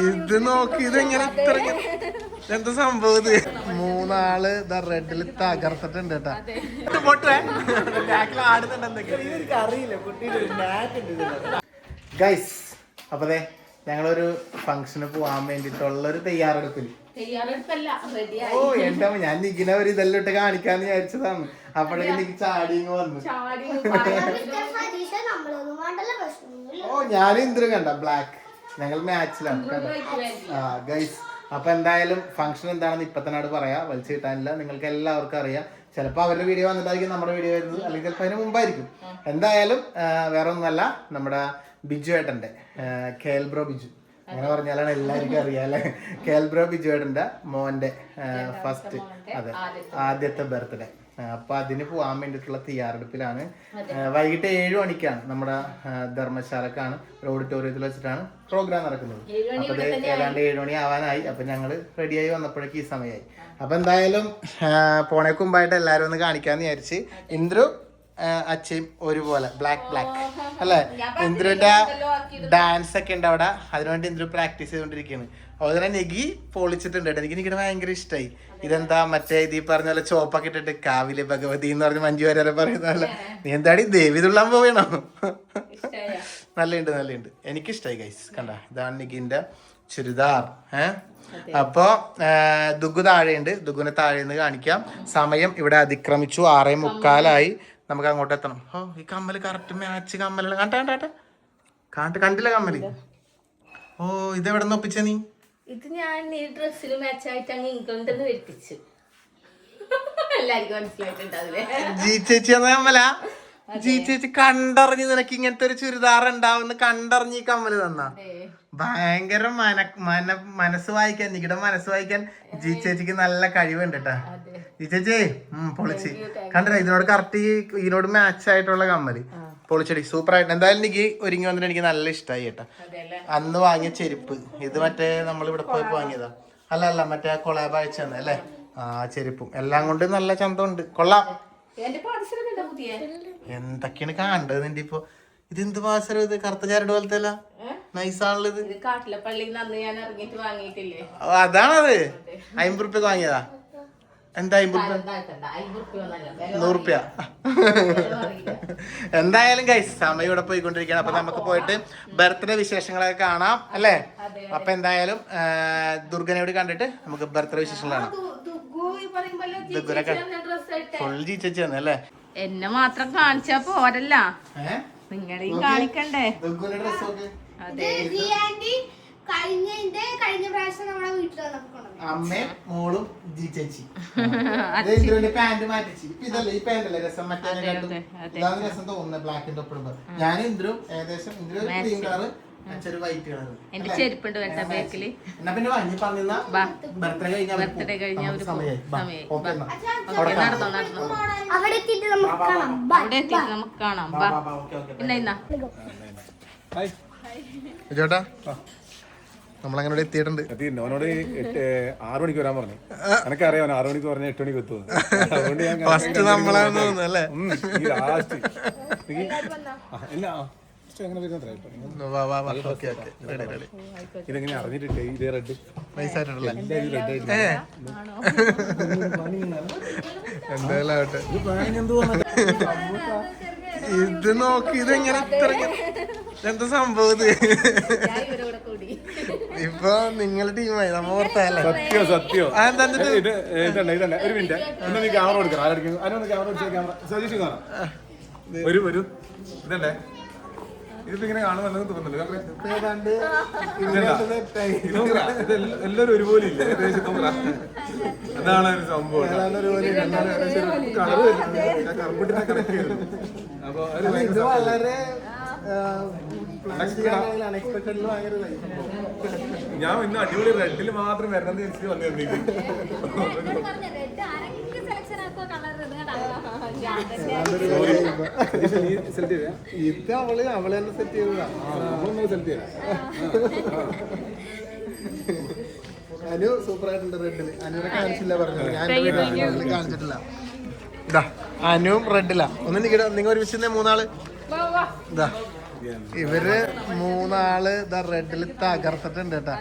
ഇത് നോക്കി ഇത് എങ്ങനെ ഇത്ര എന്താ സംഭവം ഇത്? മൂന്നാൾ ഇതാ റെഡിൽ തകർത്തിട്ടുണ്ട് കേട്ടാ. ഇത് പൊട്ടേ ആടുന്നുണ്ട് ഗൈസ് അപ്പൊ ദേ ഞങ്ങളൊരു ഫംഗ്ഷന് പോവാൻ വേണ്ടിട്ടുള്ള ഒരു തയ്യാറെടുപ്പിൽ. തയ്യാറെടുപ്പല്ല റെഡിയായി ഓ എന്റെ ഞാൻ നിഖിനെ ഒരു ഇതെല്ലാം ഇട്ട് കാണിക്കാന്ന് വിചാരിച്ചതാണ്. അപ്പോഴേക്കും നിക്ക് ചാടിങ് വന്നു. ഓ ഞാൻ ഇന്ദ്രൻ കണ്ട ബ്ലാക്ക് ഞങ്ങൾ മാച്ചിലാണ് ആ ഗൈസ് അപ്പൊ എന്തായാലും ഫംഗ്ഷൻ എന്താണെന്ന് ഇപ്പൊ തന്നെ പറയാം. വലിച്ചു കിട്ടാനില്ല. നിങ്ങൾക്ക് എല്ലാവർക്കും അറിയാം. ചിലപ്പോൾ അവരുടെ വീഡിയോ വന്നിട്ടായിരിക്കും നമ്മുടെ വീഡിയോ വരുന്നത്. അല്ലെങ്കിൽ ചിലപ്പോൾ അതിന് മുമ്പായിരിക്കും. എന്തായാലും വേറെ ഒന്നല്ല നമ്മുടെ ബിജു ഏട്ടന്റെ കേൽബ്രോ ബിജു. അങ്ങനെ പറഞ്ഞാലാണ് എല്ലാവർക്കും അറിയാല്ലേ കേൽബ്രോ കേൽ ബ്രോ മോന്റെ ഫസ്റ്റ് അതെ ആദ്യത്തെ ബർത്ത്ഡേ. അപ്പൊ അതിന് പോകാൻ വേണ്ടിയിട്ടുള്ള തയ്യാറെടുപ്പിലാണ്. വൈകിട്ട് ഏഴ് മണിക്കാണ് നമ്മുടെ ധർമ്മശാലക്കാണ് ഒരു ഓഡിറ്റോറിയത്തിൽ വെച്ചിട്ടാണ് പ്രോഗ്രാം നടക്കുന്നത്. അപ്പൊ ഏതാണ്ട് ഏഴ് മണി ആവാനായി. അപ്പൊ ഞങ്ങൾ റെഡിയായി വന്നപ്പോഴേക്ക് ഈ സമയമായി. അപ്പൊ എന്തായാലും പോണേക്കുമ്പായിട്ട് എല്ലാവരും ഒന്ന് കാണിക്കാന്ന് വിചാരിച്ച് ഇന്ദ്രു അച്ഛയും ഒരുപോലെ ബ്ലാക്ക് ബ്ലാക്ക് അല്ലേ? ഇന്ദ്രന്റെ ഡാൻസ് ഒക്കെ ഉണ്ട് അവിടെ. അതിനുവേണ്ടി ഇന്ദ്ര പ്രാക്ടീസ് ചെയ്തുകൊണ്ടിരിക്കുകയാണ് അതുപോലെ തന്നെ നെഗി പൊളിച്ചിട്ടുണ്ട് എനിക്ക് എനിക്ക് ഭയങ്കര ഇഷ്ടമായി ഇതെന്താ മറ്റേ ഇത് ഈ പറഞ്ഞ പോലെ ചോപ്പൊക്കെ ഇട്ടിട്ട് കാവിലെ ഭഗവതി എന്ന് പറഞ്ഞ് മഞ്ജു വരെ പറയുന്നതല്ല നീ എന്താടി ദേവി തുള്ളാൻ പോവേണോ? നല്ലുണ്ട് നല്ലുണ്ട് എനിക്കിഷ്ടായി ഗൈസ് കണ്ട? ഇതാണ് നിഗിന്റെ ചുരിദാർ. ഏ? അപ്പോ ദുഗു താഴെയുണ്ട്. ദുഗുനെ താഴെ നിന്ന് കാണിക്കാം. സമയം ഇവിടെ അതിക്രമിച്ചു. ആറേ മുക്കാലായി. നമുക്ക് അങ്ങോട്ട് എത്തണം. ഓ ഈ കമ്മൽ കറക്റ്റ് മാച്ച് കമ്മലാണ് കണ്ട കണ്ട കണ്ട. കാണ്ട് കണ്ടില്ല കമ്മൽ? ഓ ഇത് എവിടെ നിന്ന് ഒപ്പിച്ച നീ? ഇത് ഞാൻ ഈ ഡ്രസ്സിൽ മാച്ച് ആയിട്ട് അങ്ങ് ഇംഗ്ലണ്ടിൽ വരുത്തിച്ചു എല്ലാവർക്കും മനസ്സിലായിട്ടുണ്ടാവില്ലേ? ജി ചേച്ചി എന്ന കമ്മല? ജി ചേച്ചി കണ്ടറിഞ്ഞ് നിനക്ക് ഇങ്ങനത്തെ ഒരു ചുരിദാർ ഉണ്ടാവുന്ന കണ്ടറിഞ്ഞ് ഈ കമ്മൽ തന്ന. ഭയങ്കര മന മന മനസ്സ് വായിക്കാൻ നിങ്ങളുടെ മനസ്സ് വായിക്കാൻ ജി ചേച്ചിക്ക് നല്ല കഴിവുണ്ട് കേട്ടാ ജി ചേച്ചി പൊളിച്ച്. കണ്ടില്ല ഇതിനോട് കറക്റ്റ് ഇതിനോട് മാച്ച് ആയിട്ടുള്ള കമ്മൽ. പൊളിച്ചടി സൂപ്പർ ആയിട്ട്. എന്തായാലും എനിക്ക് ഒരുങ്ങി വന്നിട്ട് എനിക്ക് നല്ല ഇഷ്ടമായി കേട്ടാ അന്ന് വാങ്ങിയ ചെരുപ്പ്. ഇത് മറ്റേ നമ്മൾ ഇവിടെ പോയി വാങ്ങിയതാ. അല്ല അല്ല മറ്റേ കൊളാബ് അയച്ചു തന്നെ അല്ലേ? ആ ചെരുപ്പും. എല്ലാം കൊണ്ട് നല്ല ചന്തമുണ്ട്. കൊള്ളാം. എന്തൊക്കെയാണ് കാണേണ്ടത് നിന്റെ ഇപ്പൊ? ഇത് എന്ത് പാസരം ഇത്? കറുത്ത ചരട് പോലത്തെ നൈസാണല്ലോ ഇത്. കാട്ടിലെ പള്ളിയിൽ നിന്ന് ഞാൻ ഇറങ്ങിയിട്ട് വാങ്ങിയിട്ടില്ലേ? ഓ, അതാണത്. അമ്പത് റുപ്യ വാങ്ങിയതാ? എന്താ നൂറുപ്യ. എന്തായാലും ഗൈസ് സമയം ഇവിടെ പോയിക്കൊണ്ടിരിക്കുകയാണ്. അപ്പൊ നമുക്ക് പോയിട്ട് ബർത്ത്ഡേ വിശേഷങ്ങളൊക്കെ കാണാം അല്ലേ? അപ്പൊ എന്തായാലും ദുർഗനയോട് ദുർഗനോട് കണ്ടിട്ട് നമുക്ക് ബർത്ത്ഡേ വിശേഷങ്ങൾ കാണാം ആയിട്ട് ഫുൾ ജീച്ചു അല്ലേ? എന്നെ മാത്രം കാണിച്ചാ പോരല്ല. നിങ്ങളെയും കാണിക്കണ്ടേ? അതെ. കഴിഞ്ഞ പ്രാവശ്യം വീട്ടിൽ വന്നപ്പോ. അമ്മയും മോളും ചേച്ചി. പാന്റ് മാറ്റിച്ച്. ഇപ്പൊ ഇതല്ലേ ഈ പാന്റല്ലേ രസം? മറ്റേ. ഇതാണ് രസം തോന്നുന്നത് ബ്ലാക്കിന്റെ ഒപ്പിടുമ്പോ ഞാൻ ഇന്ദ്രും ഏകദേശം ഇന്ദ്രു ക്രീം കളറ് എന്റെ ചെരുപ്പുണ്ട് ബാക്കിൽ. ബർത്ത്ഡേ കഴിഞ്ഞ ഒരു നടന്നോ നടന്നോ. അവിടെ എത്തിയിട്ട് നമുക്ക് കാണാം. പിന്നെ ചേട്ടാ. നമ്മളങ്ങനെ ഇവിടെ എത്തിയിട്ടുണ്ട് അവനോട് എട്ട് ആറു മണിക്ക് വരാൻ പറഞ്ഞു. എനിക്കറിയാം അവൻ ആറു മണിക്ക് പറഞ്ഞ എട്ട് മണിക്ക് എത്തുമെന്ന്. അതുകൊണ്ട് ഞാൻ ഫസ്റ്റ് തോന്നുന്നു അല്ലേ? ഈ ലാസ്റ്റ് ഇല്ല ഇതെങ്ങനെ അറിഞ്ഞിട്ടിട്ടേ ഇതേ റെഡ്. നൈസായിട്ടുള്ള എന്തായാലും ആവട്ടെ. ഇത് നോക്കി ഇതെങ്ങനെ ഇത്ര എന്താ സംഭവം ഇത് ഞാൻ ഇവരോടെ കൂടി ഇപ്പൊ നിങ്ങളുടെ ടീമായി നമ്മ പുറത്തല്ലേ സത്യോ സത്യോ? ഇത് ഇതല്ല ഇതല്ല. ഒരു മിനിറ്റ്. എന്നാ നീ ക്യാമറ കൊടുക്കണം ആരടിക്കും അതിനൊന്ന് ക്യാമറ ക്യാമറ സജീഷ് കാണാം. വരൂ വരൂ. ഇതല്ലേ? ഇതിപ്പോ ഇങ്ങനെ കാണുമെന്നു തോന്നുന്നുണ്ട്. എല്ലാരും ഒരുപോലെ ഇല്ല? ഏകദേശം നോക്കുക. അതാണ് ഒരു സംഭവം കറുപ്പിട്ടിനെ കണക്ട് അപ്പൊ വളരെ. ഞാൻ ഇന്ന് അടിപൊളി റെഡിൽ മാത്രം വരണമെന്ന് ചേച്ചി വന്നു ചെയ്തേ ഇത് അവൾ അവൾ തന്നെ സെറ്റ് ചെയ്തതാ. നമ്മളൊന്ന് സെലക്ട് ചെയ്യാം. അനു സൂപ്പർ ആയിട്ടുണ്ട് റെഡിൽ അനുവിനെ കാണിച്ചില്ല പറഞ്ഞത്. ഞാൻ എന്റെ വീട്ടിൽ കാണിച്ചിട്ടില്ല. ഇതാ അനുവും റെഡിലാ ഒന്ന് നിങ്ങൾ ഒരുമിച്ച് മൂന്നാൾ. ഇതാ ഇവർ മൂന്നാൾ ഇതാ റെഡിൽ തകർത്തിട്ടുണ്ട് കേട്ടാ.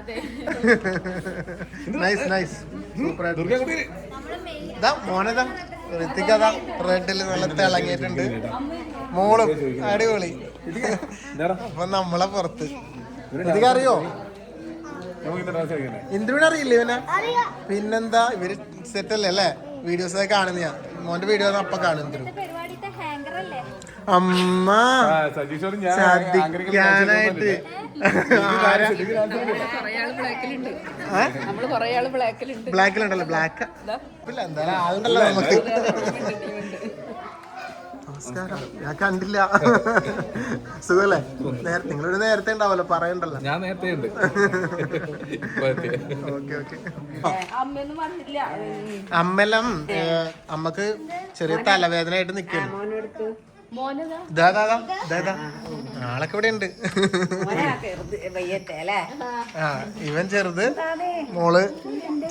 നൈസ് നൈസ് ഇതാ മോനതാ ഋത്തിക്കതാ റെഡിൽ നല്ല തിളങ്ങിയിട്ടുണ്ട്. മോളും അടിപൊളി. അപ്പൊ നമ്മളെ പുറത്ത്. ഋതിക അറിയോ? ഇന്ദുവിനെ അറിയില്ല ഇവനെ? പിന്നെന്താ? ഇവർ സെറ്റല്ലേ അല്ലേ അല്ലേ? വീഡിയോസ് ഒക്കെ കാണുന്ന ഞാൻ മോന്റെ വീഡിയോ അപ്പൊ കാണും അമ്മ. ശ്രദ്ധിക്കാനായിട്ട് ബ്ലാക്കിലുണ്ടല്ലോ ബ്ലാക്ക്. ഇല്ല എന്തായാലും ആളുണ്ടല്ലോ നമുക്ക്. നമസ്കാരം. ഞാൻ കണ്ടില്ല. സുഖല്ലേ? നേരത്തെ നിങ്ങളൊരു നേരത്തെ ഉണ്ടാവല്ലോ പറയണ്ടല്ലോ. ഞാൻ നേരത്തെ ഉണ്ട്. Okay okay. അമ്മലം അമ്മയ്ക്ക് ചെറിയ തലവേദന ആയിട്ട് ആളൊക്കെ ഇവിടെ ഉണ്ട് ആ ഇവൻ ചെറുത് മോൾ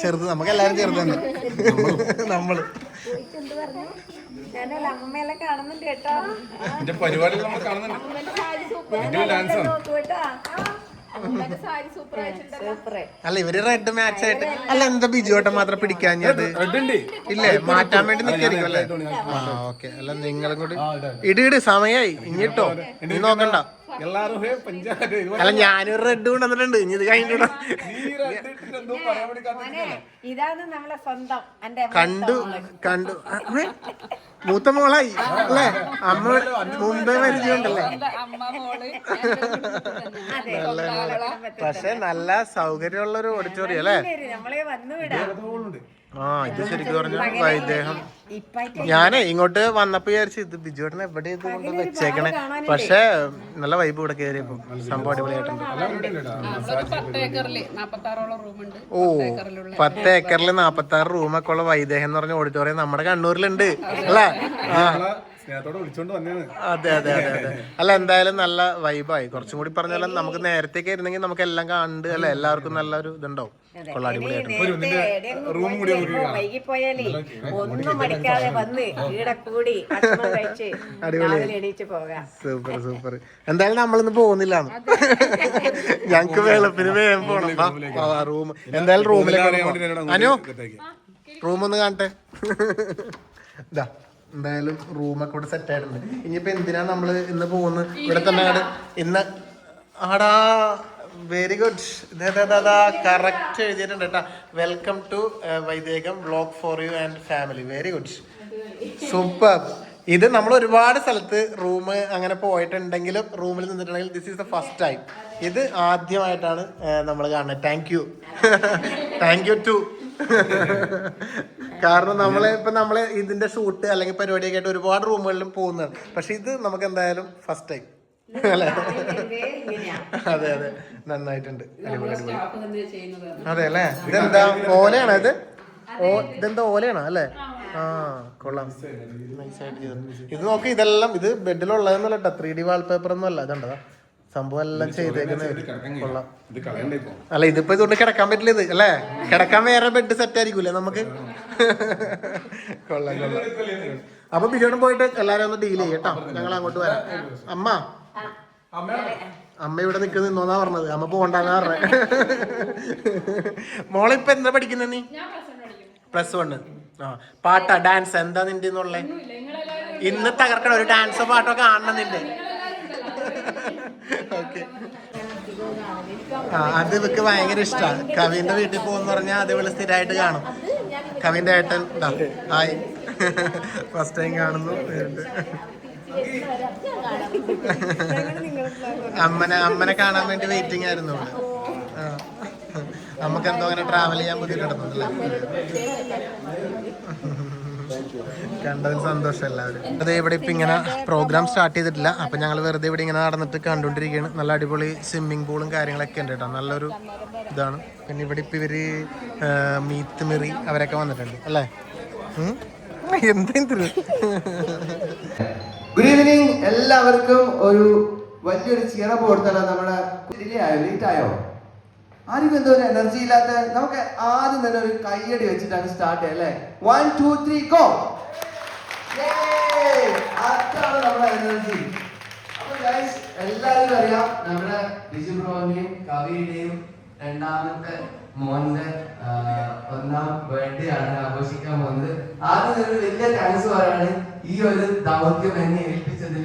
ചെറുത്. നമുക്ക് എല്ലാരും ചെറുത് തന്നെ നമ്മൾ അമ്മയെല്ലാം കാണുന്നുണ്ട് കേട്ടോ. പരിപാടി നമ്മൾ കാണുന്നുണ്ട്. ഡാൻസ് അല്ല ഇവർ റെഡ് മാച്ച് ആയിട്ട്. അല്ല എന്താ ബിജു ഓട്ടം മാത്രം പിടിക്കാഞ്ഞത്? ഇല്ലേ? മാറ്റാൻ വേണ്ടി നിൽക്കായിരിക്കും അല്ലേ? ആ ഓക്കെ. അല്ല നിങ്ങളും കൂടി ഇടി ഇട് സമയായി. കേട്ടോ നീ നോക്കണ്ട. അല്ല ഞാനൊരു റെഡ് കൊണ്ടുവന്നിട്ടുണ്ട്. ഇനി ഇത് കഴിഞ്ഞിട്ട്. ഇതാണ് നമ്മളെ സ്വന്തം കണ്ടു കണ്ടു. മൂത്ത മോളായി അല്ലേ? അമ്മ മുമ്പേ പരിചയമുണ്ടല്ലേ അമ്മ മോൾ പക്ഷെ നല്ല സൗകര്യമുള്ള ഒരു ഓഡിറ്റോറിയം അല്ലേ നമ്മളെ വന്നു വിടാം ആ ഇത് ശരിക്കും പറഞ്ഞ വൈദേഹം ഞാനേ ഇങ്ങോട്ട് വന്നപ്പോ വിചാരിച്ചു ഇത് ബിജുവേട്ടൻ എവിടെ ഇത് കൊണ്ട് വെച്ചേക്കണേ? പക്ഷെ നല്ല വൈബ് ഇവിടെ കയറിയപ്പോ സംഭവം അടിപൊളിയായിട്ടുണ്ട്. ഏക്കറിൽ ഓ പത്ത് ഏക്കറിൽ നാപ്പത്തി ആറ് റൂമൊക്കെ ഉള്ള വൈദേഹം എന്ന് പറഞ്ഞ ഓഡിറ്റോറിയം നമ്മുടെ കണ്ണൂരിലുണ്ട്. അല്ലേ? ആ. അതെ അതെ അതെ അതെ. അല്ല എന്തായാലും നല്ല വൈബായി കുറച്ചും കൂടി പറഞ്ഞാലും നമുക്ക് നേരത്തേക്ക് ഇരുന്നെങ്കിൽ നമുക്ക് എല്ലാം കണ്ട് അല്ലെ? എല്ലാവർക്കും നല്ലൊരു ഇതുണ്ടാവും. റൂം കൂടി. വൈകിപ്പോയാലേ ഒന്നും മടിക്കാതെ വന്ന് ഈടെ കൂടി കഴിച്ച് എണീച്ച് പോകാം. Super super. എന്തായാലും നമ്മളിന്ന് പോകുന്നില്ല ഞങ്ങക്ക് വെളുപ്പിന് വേഗം പോണം. റൂം. എന്തായാലും റൂമിലേക്ക് അനു റൂം ഒന്ന് കാണട്ടെ. ഇതാ എന്തായാലും റൂമൊക്കെ ഇവിടെ സെറ്റ് ആയിട്ടുണ്ട്. ഇനിയിപ്പോ എന്തിനാ നമ്മൾ ഇന്ന് പോകുന്നത്? ഇവിടെ തന്നെ ഇന്ന് ആടാ. വെരി ഗുഡ് കറക്റ്റ് എഴുതിയിട്ടുണ്ട് welcome to Vaidekam block for you and family very good super ഇത് നമ്മൾ ഒരുപാട് സ്ഥലത്ത് റൂം അങ്ങനെ പോയിട്ടുണ്ടെങ്കിലും റൂമിൽ നിന്നിട്ടുണ്ടെങ്കിൽ this is the first time ഇത് ആദ്യമായിട്ടാണ് നമ്മൾ കാണുന്നത്. Thank you thank you too കാരണം നമ്മൾ ഇപ്പൊ നമ്മൾ ഇതിന്റെ ഷൂട്ട് അല്ലെങ്കിൽ പരിപാടിയൊക്കെ ആയിട്ട് ഒരുപാട് റൂമുകളിലും പോകുന്നതാണ്. പക്ഷെ ഇത് നമുക്ക് എന്തായാലും ഫസ്റ്റ് ടൈം അതെ അതെ. നന്നായിട്ടുണ്ട്. അതെ. അല്ലേ ഇതെന്താ? ഓലയാണ് ഇത്? ഓ ഇതെന്താ ഓലയാണ്? അല്ലേ? ആ കൊള്ളാം. ചെയ്തിട്ടുണ്ട്. ഇത് നോക്കി ഇതെല്ലാം ഇത് ബെഡിലുള്ളതെന്നല്ല കേട്ടോ ത്രീ ഡി വാൾപേപ്പർ ഒന്നും അല്ല ഇതുണ്ടോ സംഭവം എല്ലാം ചെയ്തേക്കുന്നത് കൊള്ളാം. അല്ല ഇതിപ്പോ ഇതുകൊണ്ട് കിടക്കാൻ പറ്റില്ല ഇത് അല്ലേ? കിടക്കാൻ വേറെ ബെഡ് സെറ്റ് ആയിരിക്കൂലേ നമുക്ക്? കൊള്ളാം കൊള്ളാം. അപ്പൊ ബിജോടും പോയിട്ട് എല്ലാരും ഒന്ന് ഡീൽ ചെയ്യട്ടോ ഞങ്ങൾ അങ്ങോട്ട് വരാം. അമ്മ അമ്മ ഇവിടെ നിൽക്കുന്ന ഒന്നാ പറഞ്ഞത്? അമ്മ പോണ്ടെന്നാ പറഞ്ഞത് മോളിപ്പോ എന്താ പഠിക്കുന്നത് നീ? പ്ലസ് വണ് ആ പാട്ടാ ഡാൻസ് എന്താ നിന്റെ എന്നുള്ള ഇന്ന് തകർക്കണ ഒരു ഡാൻസോ പാട്ടോ കാണണം നിന്റെ. ഓക്കെ ആ അത് ഇവക്ക് ഭയങ്കര ഇഷ്ടമാണ് കവിന്റെ വീട്ടിൽ പോകുന്ന പറഞ്ഞാൽ അത് ഇവൾ സ്ഥിരമായിട്ട് കാണും. കവിന്റെ ഏട്ടൻ ഹായ്. ഫസ്റ്റ് ടൈം കാണുന്നു. അമ്മനെ അമ്മനെ കാണാൻ വേണ്ടി വെയിറ്റിംഗ് ആയിരുന്നു നമുക്ക് എന്തോ അങ്ങനെ ട്രാവൽ ചെയ്യാൻ ബുദ്ധിമുട്ടുണ്ടല്ലേ കണ്ടതിൽ സന്തോഷം എല്ലാവരും. അതെ ഇവിടെ ഇപ്പൊ ഇങ്ങനെ പ്രോഗ്രാം സ്റ്റാർട്ട് ചെയ്തിട്ടില്ല. അപ്പൊ ഞങ്ങൾ വെറുതെ ഇവിടെ ഇങ്ങനെ നടന്നിട്ട് കണ്ടുകൊണ്ടിരിക്കുകയാണ് നല്ല അടിപൊളി സ്വിമ്മിംഗ് പൂളും കാര്യങ്ങളൊക്കെ ഉണ്ട് കേട്ടോ. നല്ലൊരു ഇതാണ്. പിന്നെ ഇവിടെ ഇപ്പൊ ഇവർ മീത്ത് മെറി അവരൊക്കെ വന്നിട്ടുണ്ട്. അല്ലേ? എന്തെങ്കിലും ഗുഡ് ഈവനിങ് എല്ലാവർക്കും ഒരു വലിയൊരു ചിറപ്പ് കൊടുത്തല്ലോ നമ്മുടെ ഡിലേ ആയോ ലേറ്റ് ആയോ? ആർക്കും എന്തോ ഒരു എനർജി ഇല്ലാത്ത നമുക്ക് ആദ്യം തന്നെ ഒരു കയ്യടി വെച്ചിട്ടാണ് സ്റ്റാർട്ട് ചെയ്യല്ലേ അല്ലേ? വൺ ടു ത്രീ ഗോ അതാണ് നമ്മുടെ എനർജി അപ്പൊ guys, എല്ലാവരും അറിയാം നമ്മുടെ ബിജു ബ്രോന്റെയും കവിയുടെയും രണ്ടാമത്തെ മോന്റെ ഒന്നാം ബർത്ത്ഡേ ആണ് ആഘോഷിക്കാൻ പോകുന്നത്. ആദ്യം ഒരു വലിയ താങ്ക്സ് പറയാണ് ഈ ഒരു ദൗത്യം എന്നെ ഏൽപ്പിച്ചതിൽ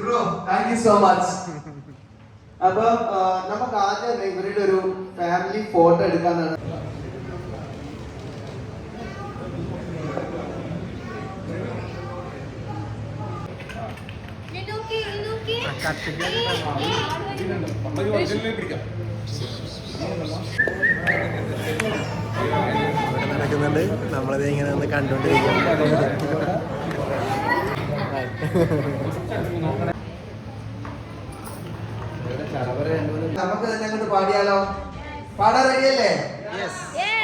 bro thank you so much അപ്പൊ നമുക്ക് ആദ്യം ഇവരുടെ ഒരു ഫാമിലി ഫോട്ടോ എടുക്കാന്നാണ്. നടക്കുന്നുണ്ട്. നമ്മളത് ഇങ്ങനെ ഒന്ന് കണ്ടോണ്ടിരിക്കും നമുക്ക് തന്നെ അങ്ങോട്ട് പാടിയാലോ? പാടാൻ റെഡിയല്ലേ?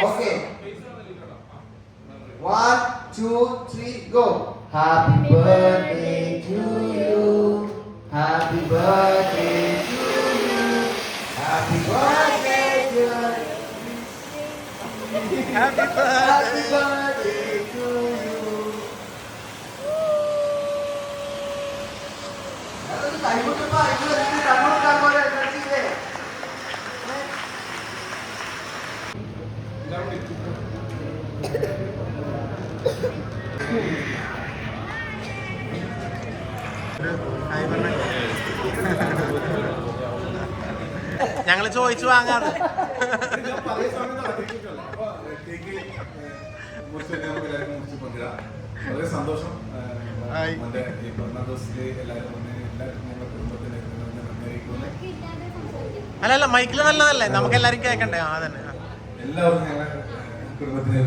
Okay one two three go happy birthday to you happy birthday to you happy birthday to happy birthday to you അതൊന്ന് കൈകൊട്ടുമ്പോ ഇവിടെ കണ്ണോട്ടാൻ പോലെ എനർജിയില്ലേ ഞങ്ങൾ ചോദിച്ചു വാങ്ങാറ് ഞാൻ പറയുന്ന സമയത്ത് അറിയിച്ചിട്ടുള്ളൂ. അപ്പൊ കേക്ക് മുറിച്ച് വെക്കാൻ നമുക്ക് എല്ലാവർക്കും മുറിച്ച് ചോദിച്ചു വാങ്ങാറ്. സന്തോഷം. എല്ലാവരും അല്ല അല്ല മൈക്കിൽ നല്ലതല്ലേ നമുക്ക് എല്ലാരും കേൾക്കണ്ടേ ആ. തന്നെ. എല്ലാവർക്കും ഞങ്ങളുടെ കുടുംബത്തിന്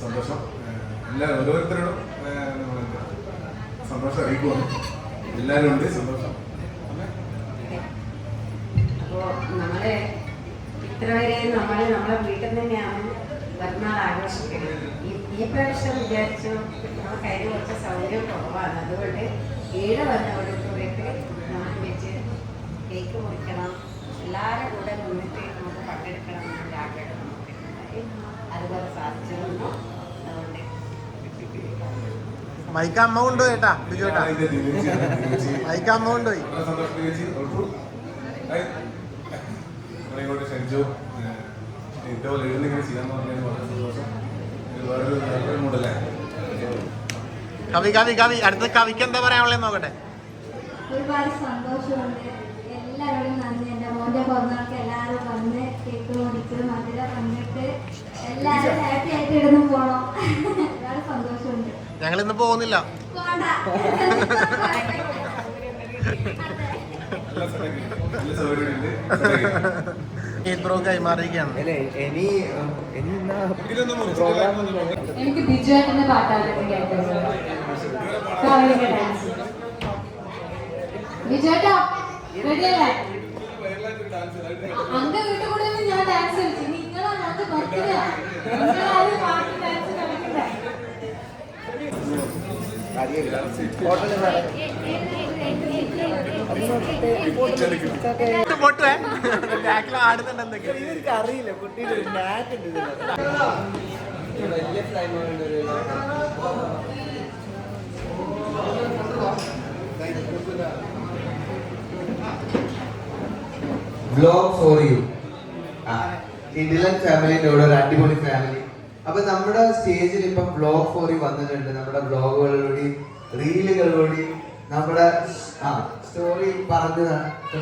സന്തോഷം. എല്ലാ ഓരോരുത്തരോടും സന്തോഷം എല്ലാവരും ഉണ്ട് സന്തോഷം. അപ്പോൾ നമ്മളെ ഇത്ര വരെ നമ്മൾ നമ്മളെ വീട്ടിൽ തന്നെയാണ് പിറന്നാൾ ആഘോഷിക്കുന്നത്. ഈ ഈ പ്രാവശ്യം വിചാരിച്ചു നമ്മൾ കയ്യിൽ കുറച്ച് സൗകര്യം കുറവാണ്. അതുകൊണ്ട് ഏഴ് വന്ന ഓഡിറ്റോറിയത്തിൽ നമുക്ക് വെച്ച് കേക്ക് മുറിക്കണം. എല്ലാവരും കൂടെ നിന്നിട്ട് നമുക്ക് പങ്കെടുക്കണം എന്നൊരു ആഗ്രഹം അതുപോലെ സാധിച്ചിരുന്നു അതുകൊണ്ട് മൈക്ക് അമ്മ കൊണ്ടുപോയി കേട്ടാ ബിജു. ദിനേശി മൈക്ക് അമ്മ കൊണ്ടുപോയി. ഏഹ് ഇതേപോലെ എഴുന്നിങ്ങനെ ചെയ്യാന്ന് പറഞ്ഞതിന് വളരെ സന്തോഷം ഇത് വേറൊരു വേറൊരു മൂടല്ലേ കവി കവി കവി. അടുത്ത കവിക്ക് എന്താ പറയാനുള്ളത് നോക്കട്ടെ? ഒരുപാട് സന്തോഷമുണ്ട്. എല്ലാവരോടും നന്ദി. എന്റെ മോന്റെ പിറന്നാൾക്ക് എല്ലാവരും വന്ന് കേക്ക് മുടിച്ച് മധുര വന്നിട്ട് എല്ലാവരും ഹാപ്പി ആയിട്ട് ഇടുന്നു പോണോ. ഒരുപാട് സന്തോഷമുണ്ട്. ഞങ്ങൾ ഇന്ന് പോകുന്നില്ല. പോണ്ട. സെറ്റാക്കി. ബ്രോ കൈമാറിയിരിക്കുകയാണ്. അല്ലേ ഇനി ഇനി എന്നാ. എനിക്ക് പാട്ടാണ് ബിജുവേട്ടാ റെഡിയല്ലേ അന്റെ വീട്ടിൽ കൂടെ ഞാൻ ഡാൻസ് കളിച്ചു. നിങ്ങളാണ് അത് നോക്കില്ല നിങ്ങളാരും പാട്ട് ഡാൻസ് കളിക്കണ്ടേ പൊട്ടുവേ ബാക്കിൽ ആടുന്നുണ്ട് എന്തൊക്കെ ഇവർക്ക് അറിയില്ല ഒരു ഉണ്ട്. വലിയ വ്ലോഗ് ഫോർ യു ഇന്ത്യൻ ഫാമിലിന്റെ ഒരു അടിപൊളി ഫാമിലി അപ്പൊ നമ്മുടെ സ്റ്റേജിൽ ഇപ്പൊ ബ്ലോഗ് ഫോറി വന്നിട്ടുണ്ട്. നമ്മുടെ വ്ലോഗുകളിലൂടെ റീലുകളിലൂടെ നമ്മുടെ ആ സ്റ്റോറി പറഞ്ഞു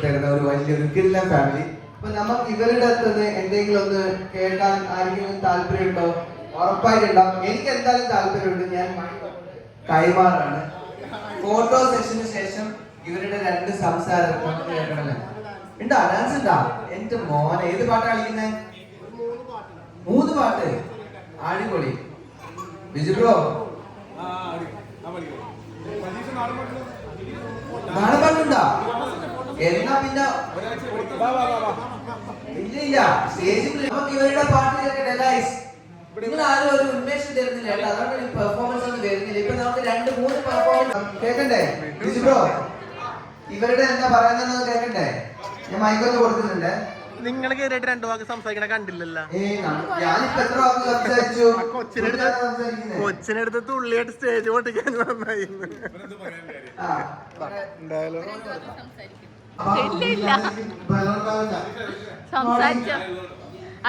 തരുന്ന ഒരു വലിയൊരു ഗില്ല ഫാമിലി അപ്പൊ നമുക്ക് ഇവരുടെ അടുത്ത് എന്തെങ്കിലും ഒന്ന് കേൾക്കാൻ ആരെങ്കിലും താല്പര്യമുണ്ടോ? ഉറപ്പായിട്ടുണ്ടാവും. എനിക്ക് എന്തായാലും താല്പര്യമുണ്ട്. ഞാൻ കൈമാറാണ്. ഫോട്ടോ സെഷന് ശേഷം ഇവരുടെ രണ്ട് സംസാരം നമുക്ക് കേൾക്കണമല്ലോ. ഉണ്ടാ? ഡാൻസ് ഉണ്ടാ? എന്റെ മോനെ ഏത് പാട്ടാണ് കളിക്കുന്നത്? മൂന്ന് പാട്ട്. അടിപൊളി ബിജു ബ്രോ നാളെ പാട്ടുണ്ടാ? എന്നാ പിന്നെ. ഇല്ല ഇല്ല. സ്റ്റേജിൽ നമുക്ക് ഇവരുടെ പാട്ട് കേൾക്കട്ടെ ഗൈസ് നിങ്ങൾ ആരും ഒരു ഉന്മേഷം തരുന്നില്ല അതുകൊണ്ട് ഈ പെർഫോമൻസ് ഒന്നും വരുന്നില്ല. ഇപ്പൊ നമുക്ക് രണ്ട് മൂന്ന് പെർഫോമൻസ് കേൾക്കണ്ടേ? ബിജു ബ്രോ ഇവരുടെ എന്താ പറയുന്നത് കേൾക്കണ്ടേ? ഞാൻ മൈക്കൊന്ന് കൊടുക്കുന്നുണ്ട് നിങ്ങൾ കയറിയിട്ട് രണ്ടു വാക്ക് സംസാരിക്കണ കണ്ടില്ലല്ലോ. കൊച്ചിനടുത്ത് തുള്ളിയായിട്ട് സ്റ്റേജ് പൊട്ടിക്കാൻ നന്നായി. എന്തായാലും. സംസാരിച്ചോ?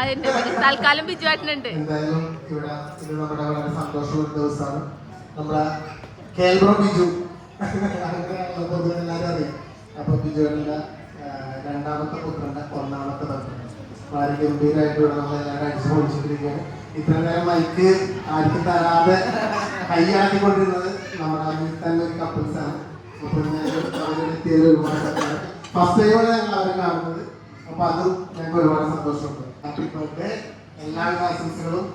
അതിന്റെ തൽക്കാലം എന്തായാലും ഇവിടെ ഇത് നമ്മുടെ വളരെ സന്തോഷമുള്ള ഒരു ദിവസമാണ്. നമ്മുടെ കേൾബ്രോ ബിജു. അങ്ങനെ എല്ലാവരും അറിയാം. അപ്പൊ ബിജുവിന്റെ രണ്ടാമത്തെ പുത്രന്റെ ഒന്നാമത്തെ പത്രം വളരെ ഗംഭീരമായിട്ട് ഇവിടെ നമ്മൾ എല്ലാവരും അടിച്ചു പൊളിച്ചിട്ടിരിക്കുകയാണ് ഇത്ര നേരം മൈക്ക് ആർക്കും തരാതെ കൈയാട്ടിക്കൊണ്ടിരുന്നത് നമ്മുടെ അതിൽ തന്നെ ഒരു കപ്പിൾസ് ആണ്. ഒരുപാട് ഫസ്റ്റ് ടൈമാണ് ഞങ്ങൾ അവരെ കാണുന്നത്. അപ്പൊ അതും ഞങ്ങൾക്ക് ഒരുപാട് സന്തോഷമുണ്ട്. ഹാപ്പി ബർത്ത്ഡേ എല്ലാവിധ ആശംസകളും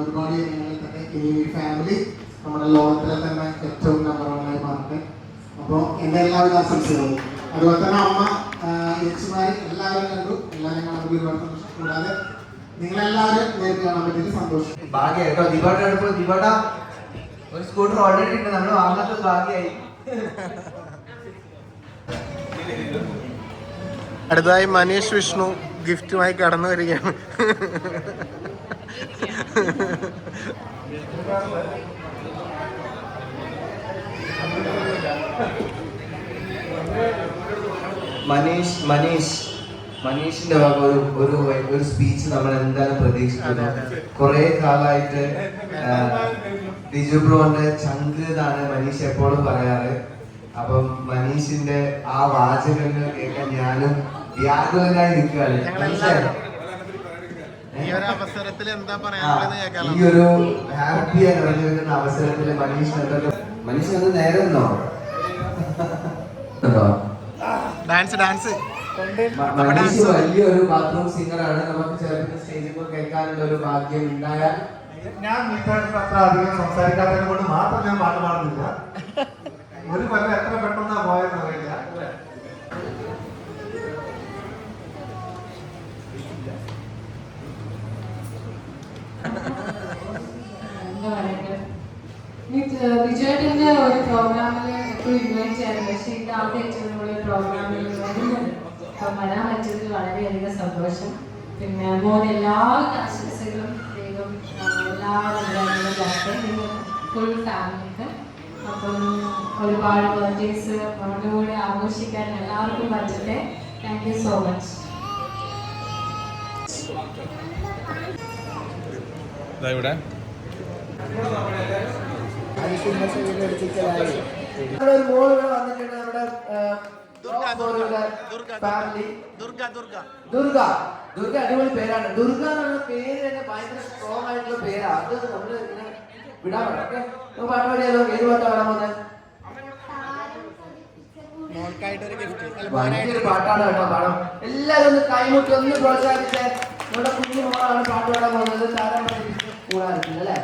ഒരുപാട് തന്നെ ഈ ഫാമിലി നമ്മുടെ ലോകത്തിലെ തന്നെ ഏറ്റവും നമ്പർ വണ്ണായി മാറട്ടെ. അപ്പോൾ എന്റെ എല്ലാവിധ ആശംസകളും അതുപോലെ തന്നെ അമ്മ യക്ഷിമാരി എല്ലാവരും കണ്ടു. എല്ലാവരും കാണുമ്പോൾ ഒരുപാട് സന്തോഷം. കൂടാതെ നിങ്ങളെല്ലാവരും നേരിട്ട് കാണാൻ പറ്റിയത് സന്തോഷം. ഭാഗ്യം കേട്ടോ ദിവാട്ട എടുക്കുമ്പോൾ ദിവാട്ട ഒരു സ്കൂട്ടർ ഓൾറെഡി ഉണ്ട്. നമ്മൾ വാങ്ങാത്തത് ഭാഗ്യമായി. അടുത്തതായി മനീഷ് വിഷ്ണു ഗിഫ്റ്റുമായി കടന്നു വരികയാണ്. മനീഷ് മനീഷ് മനീഷിന്റെ ഭാഗം ഒരു ഒരു ഒരു സ്പീച്ച് നമ്മൾ എന്തായാലും പ്രതീക്ഷിക്കുന്നു. കുറെ കാലമായിട്ട് ബിജു ബ്രോന്റെ ചങ്ക് എന്നാണ് മനീഷ് എപ്പോഴും പറയാറ്. അപ്പം മനീഷിന്റെ ആ വാചകങ്ങൾ കേൾക്കാൻ ഞാനും വ്യാകുലനായി നിൽക്കുകയാണ്. ഈ ഒരു അവസരത്തിൽ എന്താ പറയാനുള്ളത് ഈ ഒരു ഹാപ്പി നിറഞ്ഞു വെക്കുന്ന അവസരത്തിൽ മനീഷ് എന്തൊക്കെ മനീഷ് ഒന്ന് നേരെ നിന്നോ ഉണ്ടോ? ഡാൻസ് ഡാൻസ് മനീഷ് വലിയൊരു ബാത്റൂം സിംഗർ ആണ്. നമുക്ക് ചേർന്ന് സ്റ്റേജിൽ കേൾക്കാനുള്ള ഒരു ഭാഗ്യം ഉണ്ടായാൽ ഞാൻ വീട്ടുകാരുടെ അത്ര അധികം സംസാരിക്കാത്തതിനെ കൊണ്ട് മാത്രം ഞാൻ പാട്ട് പാടുന്നില്ല. ഒരു കൊല്ലം എത്ര പെട്ടെന്നാ പോയെന്ന് അറിയില്ല. വിജയേട്ടന്റെ ഒരു പ്രോഗ്രാമിൽ എപ്പോഴും ഇൻവൈറ്റ് ചെയ്യാറുണ്ട്. പക്ഷേ ഇത് അവിടെ പ്രോഗ്രാം വരാൻ പറ്റിയതിൽ വളരെയധികം സന്തോഷം. പിന്നെ മോൻ എല്ലാ ആശംസകളും ദൈവം ഫുൾ ഫാമിലിക്ക് അപ്പം ഒരുപാട് ബർത്ത്ഡേസ് അവരുടെ കൂടെ ആഘോഷിക്കാൻ എല്ലാവർക്കും പറ്റട്ടെ. താങ്ക് യു സോ മച്ച് ഇവിടെ. ഒരു വന്നിട്ടുണ്ട്. നമ്മുടെ ഫാമിലി. ദുർഗ ദുർഗ. ദുർഗ ദുർഗ അടിപൊളി പേരാണ്. ദുർഗ എന്നുള്ള പേര് തന്നെ ഭയങ്കര സ്ട്രോങ് ആയിട്ടുള്ള പേരാ. അത് നമ്മൾ ഇങ്ങനെ വിടാൻ പറ്റും ഓക്കെ? നമുക്ക് പാട്ട് പാടിയാലോ? ഏത് പാട്ടാ പാടാൻ പോകുന്നത് പാട്ടാണ് കേട്ടോ പാടം എല്ലാവരും ഒന്ന് കൈമുട്ടി ഒന്ന് പ്രോത്സാഹിപ്പിച്ചേ. നമ്മുടെ കുഞ്ഞു മോളാണ് പാട്ട് പാടാൻ പോകുന്നത്. താരം കൂടാനില്ല അല്ലേ?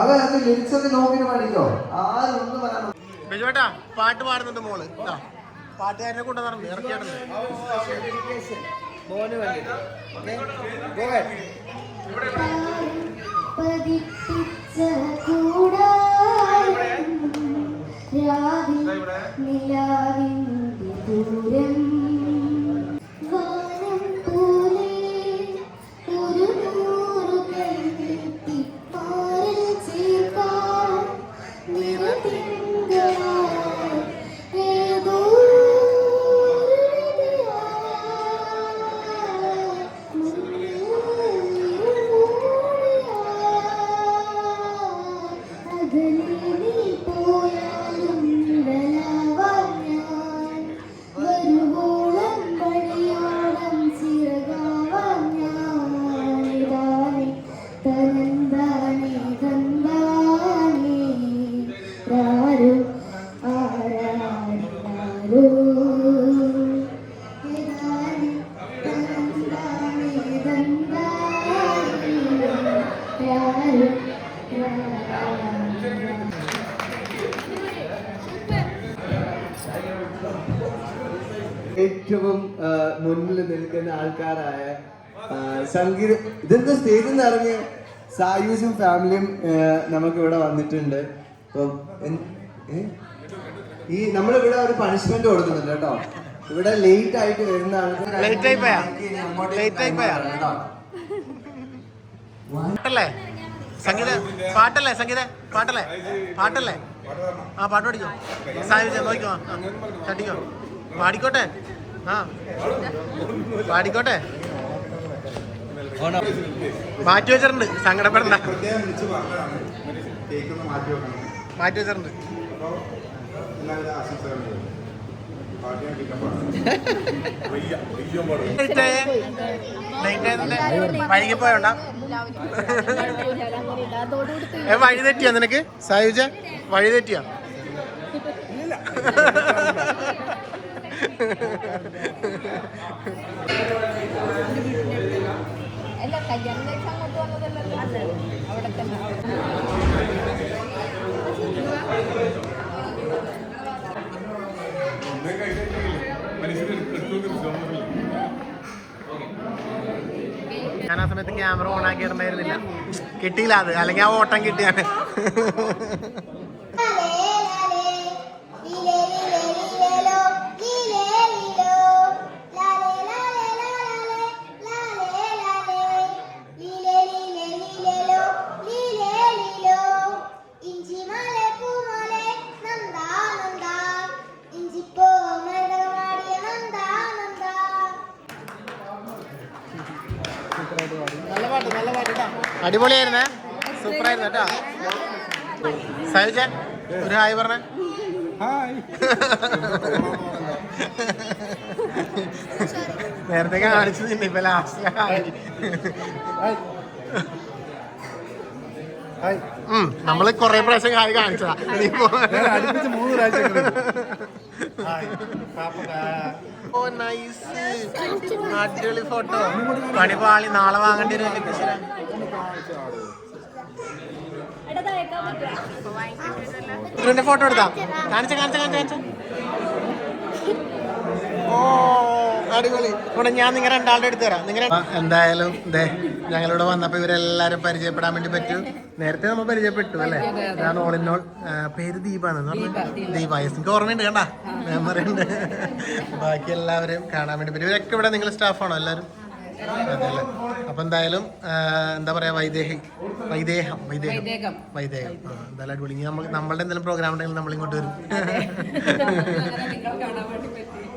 അതെ അത് ലിറിക്സ് ഒക്കെ നോക്കിയിട്ട് പാടിക്കോ? ആരും ഒന്നും പറയാൻ ബിജുവേട്ടാ പാട്ട് പാടുന്നുണ്ട് മോൾ. ഇതാ പാട്ടുകാരനെ കൊണ്ട് നടന്നു നിലാവിന്റെ ദൂരം സായൂസും ഫാമിലിയും നമുക്ക് ഇവിടെ വന്നിട്ടുണ്ട്. ഏ? ഈ നമ്മളിവിടെ ഒരു പണിഷ്മെന്റ് കൊടുക്കുന്നുണ്ട് കേട്ടോ. ഇവിടെ ലേറ്റ് ആയിട്ട് വരുന്ന ആൾക്കാർ. സംഗീത പാട്ടല്ലേ സംഗീത? പാട്ടല്ലേ? പാട്ടല്ലേ? ആ പാട്ട് പഠിക്കോ. സാഹിത്യം നോക്കിക്കോ. ആ, ചട്ടിക്കോ. പാടിക്കോട്ടെ? ആ. പാടിക്കോട്ടെ? മാറ്റി വെച്ചിട്ടുണ്ട്. സങ്കടപ്പെടണ്ട. മാറ്റി വെച്ചിട്ടുണ്ട്. അപ്പോൾ എല്ലാവിധ ആശംസകളും പാട്ടിയാൻ വയ്യ വയ്യ പാടില്ല ലേറ്റ് ആയേ ലേറ്റ് ആയതിന്റെ വൈകി പോയോണ്ടാ ഏ വഴി തെറ്റിയാ നിനക്ക്? സായുജ വഴി തെറ്റിയാ? അല്ല ഞാൻ ആ സമയത്ത് ക്യാമറ ഓൺ ആക്കിയിട്ടുണ്ടായിരുന്നില്ല. കിട്ടിയില്ല അത്. അല്ലെങ്കിൽ ആ ഓട്ടം കിട്ടിയാണ്. അടിപൊളിയായിരുന്നേ? സൂപ്പർ ആയിരുന്നു കേട്ടോ. സഹിച്ച ഒരു ഹായ് പറഞ്ഞേ. നേരത്തെ കാണിച്ചു നിന്നെ ഇപ്പൊ ലാസ്റ്റ് നമ്മൾ കൊറേ പ്രാവശ്യം ഹായ് കാണിച്ചതാ. നീ പോ ഓ നൈസ് അടിപൊളി ഫോട്ടോ പണിപാളി നാളെ വാങ്ങേണ്ടി വരും ഫോട്ടോ എടുത്താ? കാണിച്ച കാണിച്ച കാണിച്ച കാണിച്ച. ഓ. അടിപൊളി. ഇവിടെ ഞാൻ നിങ്ങൾ രണ്ടാളുടെ എടുത്തു തരാം. നിങ്ങൾ എന്തായാലും ദേ ഞങ്ങളിവിടെ വന്നപ്പോ ഇവരെല്ലാരും പരിചയപ്പെടാൻ വേണ്ടി പറ്റൂ. നേരത്തെ നമ്മൾ പരിചയപ്പെട്ടു അല്ലേ? ഞാൻ ഓൾ ഇൻ ഓൾ പേര് ദീപാന്ന് ദീപ യെസ് എനിക്ക് ഓർമ്മയുണ്ട് കണ്ട? മെമ്മറി ഉണ്ട്. ബാക്കി എല്ലാവരും കാണാൻ വേണ്ടി പറ്റും. ഇവരൊക്കെ ഇവിടെ നിങ്ങൾ സ്റ്റാഫാണോ എല്ലാവരും അതെല്ലേ അപ്പൊ എന്തായാലും എന്താ പറയാ വൈദേഹം വൈദേഹം വൈദേഹം വൈദേഹം. ആ, എന്തായാലും അടിപൊളി. ഇനി നമ്മൾ നമ്മളുടെ എന്തെങ്കിലും പ്രോഗ്രാം ഉണ്ടെങ്കിൽ നമ്മൾ ഇങ്ങോട്ട് വരും. അതെ.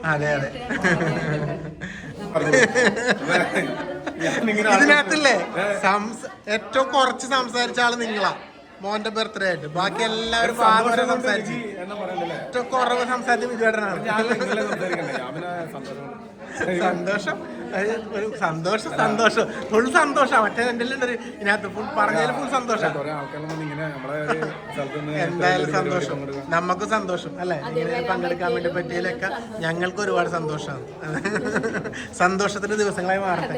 അതെ ഇതിനകത്തില്ലേ? ഏറ്റവും കുറച്ച് സംസാരിച്ച ആൾ നിങ്ങളാ. മോന്റെ ബർത്ത്ഡേ ആയിട്ട്. ബാക്കി എല്ലാവരും ഫാദർ സംസാരിച്ചു. ഏറ്റവും കുറവ് സംസാരിച്ച വിജയേട്ടനാണ് സന്തോഷം. സന്തോഷം ഒരു സന്തോഷം സന്തോഷം. ഫുൾ സന്തോഷം. മറ്റേ എന്റെ ഒരു ഇതിനകത്ത് ഫുൾ പറഞ്ഞതിൽ ഫുൾ സന്തോഷം. എന്തായാലും സന്തോഷം. നമുക്ക് സന്തോഷം. അല്ലെ? ഇങ്ങനെ പങ്കെടുക്കാൻ വേണ്ടി പറ്റിയതിലൊക്കെ ഞങ്ങൾക്ക് ഒരുപാട് സന്തോഷമാണ്. സന്തോഷത്തിന്റെ ദിവസങ്ങളായി മാറട്ടെ.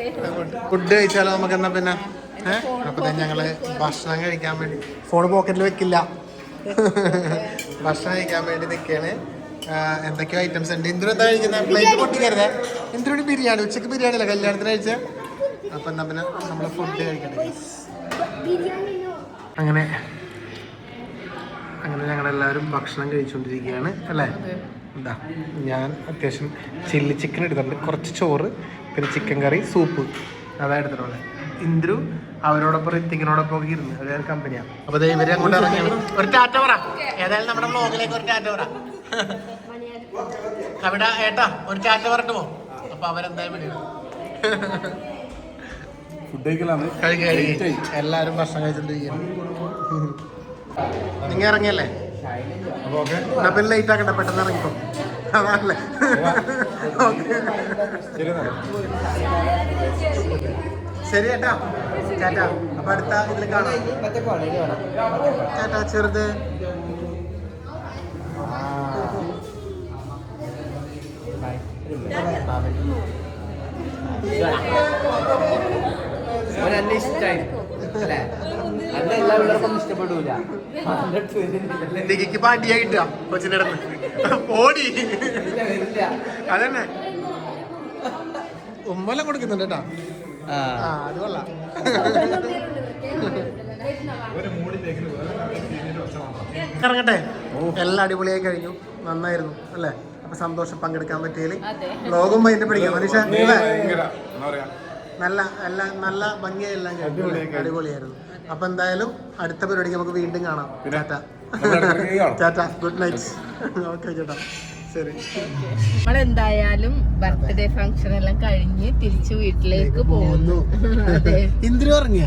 ഫുഡ് കഴിച്ചാലോ നമുക്ക് എന്നാ പിന്നെ? ഏഹ് അപ്പൊ ഞങ്ങൾ ഭക്ഷണം കഴിക്കാൻ വേണ്ടി. ഫോൺ പോക്കറ്റിൽ വെക്കില്ല. ഭക്ഷണം കഴിക്കാൻ വേണ്ടി നിൽക്കുകയാണ് എന്തൊക്കെയോ ഐറ്റംസ് ഉണ്ട്. ഇന്ദു എന്താ കഴിക്കുന്നത് പ്ലേറ്റ് പൊട്ടിക്കരുത്. എന്തിനോട് ബിരിയാണി ഉച്ചയ്ക്ക് ബിരിയാണി അല്ല കല്യാണത്തിന് കഴിച്ച? അപ്പൊ നമ്മൾ നമ്മൾ ഫുഡ് കഴിക്കണ്ടേ അങ്ങനെ അങ്ങനെ ഞങ്ങൾ എല്ലാവരും ഭക്ഷണം കഴിച്ചുകൊണ്ടിരിക്കുകയാണ് അല്ലേ? എന്താ ഞാൻ അത്യാവശ്യം ചില്ലി ചിക്കൻ എടുത്തിട്ടുണ്ട് കുറച്ച് ചോറ് പിന്നെ ചിക്കൻ കറി സൂപ്പ് അതാണ് എടുത്തിട്ടുള്ളത്. ഇന്ദ്രു അവരോടൊപ്പം ഋത്തിക്കിനോടൊപ്പം ഒക്കെ ഇരുന്ന് അതായത് കമ്പനിയാണ് അപ്പൊ ദേ ഇവരെ അങ്ങോട്ട് ഇറങ്ങിയാണ് ഒരു ടാറ്റ പറ. ഏതായാലും നമ്മുടെ ബ്ലോഗിലേക്ക് ഒരു ടാറ്റ പറ. അവിടെ ഏട്ടാ ഒരു ചാറ്റ പറഞ്ഞു പോ അപ്പൊ അവരെന്തായാലും വിളിക്കണം ഫുഡ് കഴിക്കലാണ്. എല്ലാരും ഭക്ഷണം കഴിച്ചിട്ടുണ്ട് നിങ്ങൾ ഇറങ്ങിയല്ലേ? എന്നാ പിന്നെ ലേറ്റ് ആക്കണ്ട പെട്ടെന്ന് ഇറങ്ങിക്കോ. അതല്ലേ ശരി ഏട്ടാ. ചേട്ടാ അപ്പൊ അടുത്ത ഇതിൽ കാണാം. ചേട്ടാ ചെറുത്. അവനെന്നെ ഇഷ്ടായി അല്ലേ അന്നെ എല്ലാ പിള്ളേർക്കൊന്നും ഇഷ്ടപ്പെടൂല കിട്ടുക കൊച്ചിന്റെ ഓടി. അതന്നെ. ഉമ്മലം കൊടുക്കുന്നുണ്ട് കേട്ടാ. അത് കൊള്ളാം. ഇറങ്ങട്ടെ എല്ലാം അടിപൊളിയായി കഴിഞ്ഞു. നന്നായിരുന്നു അല്ലേ? സന്തോഷം പങ്കെടുക്കാൻ പറ്റിയതിൽ ലോകം മൈൻഡ് പിടിക്കാം. മനുഷ്യ നല്ല നല്ല നല്ല ഭംഗിയെല്ലാം? അടിപൊളിയായിരുന്നു. അപ്പൊ എന്തായാലും അടുത്ത പരിപാടിക്ക് നമുക്ക് വീണ്ടും കാണാം. Tata. Tata. Good night. Okay ചേട്ടാ. ശരി. നമ്മളെന്തായാലും ബർത്ത്ഡേ ഫംഗ്ഷൻ എല്ലാം കഴിഞ്ഞ് തിരിച്ചു വീട്ടിലേക്ക് പോകുന്നു. അതെ. ഇന്ദ്രു ഇറങ്ങിയ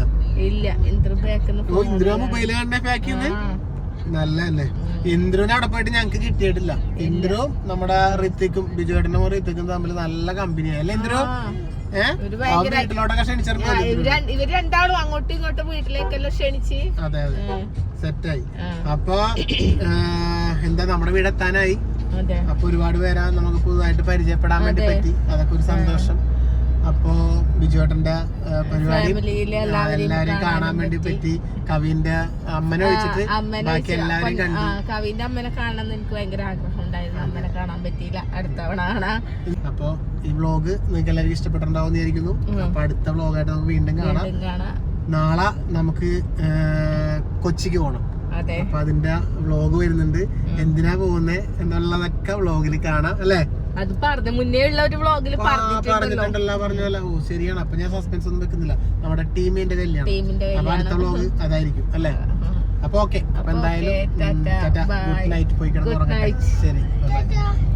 ഇല്ല ഇന്ദ്ര ബാക്കുന്ന ഇന്ദ്ര മൊബൈൽ കണ്ടേ പാക്ക് ചെയ്യുന്നത് നല്ല തന്നെ ഇന്ദ്രുവിനെ അവിടെ പോയിട്ട് ഞങ്ങക്ക് കിട്ടിയിട്ടില്ല. ഇന്ദ്രു നമ്മുടെ ഋത്തിക്കും ബിജുവേട്ടനും ഋത്തിക്കും തമ്മിൽ നല്ല കമ്പനിയാണ് അല്ലേ ഇന്ദ്രു? ഏഹ് ഒരു ഭയങ്കര- വീട്ടിലോട്ടൊക്കെ ക്ഷണിച്ചെടുക്കും ഇവർ രണ്ടാളും അങ്ങോട്ടും ഇങ്ങോട്ടും വീട്ടിലേക്കെല്ലാം ക്ഷണിച്ച്. അതെ അതെ. സെറ്റായി. അപ്പൊ എന്താ നമ്മുടെ വീട് എത്താനായി അപ്പൊ ഒരുപാട് പേരാ നമുക്ക് പുതുതായിട്ട് പരിചയപ്പെടാൻ വേണ്ടി. പറ്റി. അതൊക്കെ ഒരു സന്തോഷം. അപ്പോ ബിജുവേട്ടന്റെ പരിപാടി എല്ലാവരെയും കാണാൻ വേണ്ടി പറ്റി. കവിന്റെ അമ്മനെ വിളിച്ചിട്ട് ബാക്കി എല്ലാവരും കണ്ടു. കവിന്റെ അമ്മനെ കാണണം എനിക്ക് ഭയങ്കര ആഗ്രഹം ഉണ്ടായിരുന്നു. അമ്മനെ കാണാൻ പറ്റിയില്ല. അടുത്ത തവണ കാണാം. അപ്പൊ ഈ വ്ലോഗ് നിങ്ങൾക്ക് എല്ലാവർക്കും ഇഷ്ടപ്പെട്ടിട്ടുണ്ടാവും വിചാരിക്കുന്നു. അപ്പൊ അടുത്ത വ്ലോഗായിട്ട് നമുക്ക് വീണ്ടും കാണാം. നാളെ നമുക്ക് കൊച്ചിക്ക് പോകണം അതെ. അപ്പൊ അതിന്റെ വ്ലോഗ് വരുന്നുണ്ട്. എന്തിനാ പോകുന്നത് എന്നുള്ളതൊക്കെ വ്ലോഗിൽ കാണാം അല്ലേ? അത് പറഞ്ഞ മുന്നേ ഉള്ള ഒരു വ്ളോഗിൽ ആ, പറഞ്ഞിട്ടുണ്ടല്ലോ. പറഞ്ഞല്ലോ ഓ ശരിയാണ്. അപ്പൊ ഞാൻ സസ്പെൻസ് ഒന്നും വെക്കുന്നില്ല. നമ്മുടെ ടീമിന്റെ കല്യാണം. അപ്പൊ അടുത്ത വ്ളോഗ് വ്ലോഗ് അതായിരിക്കും അല്ലേ? അപ്പൊ ഓക്കെ അപ്പൊ എന്തായാലും ഗുഡ് നൈറ്റ് പോയി കിടന്നു ശരി bye bye.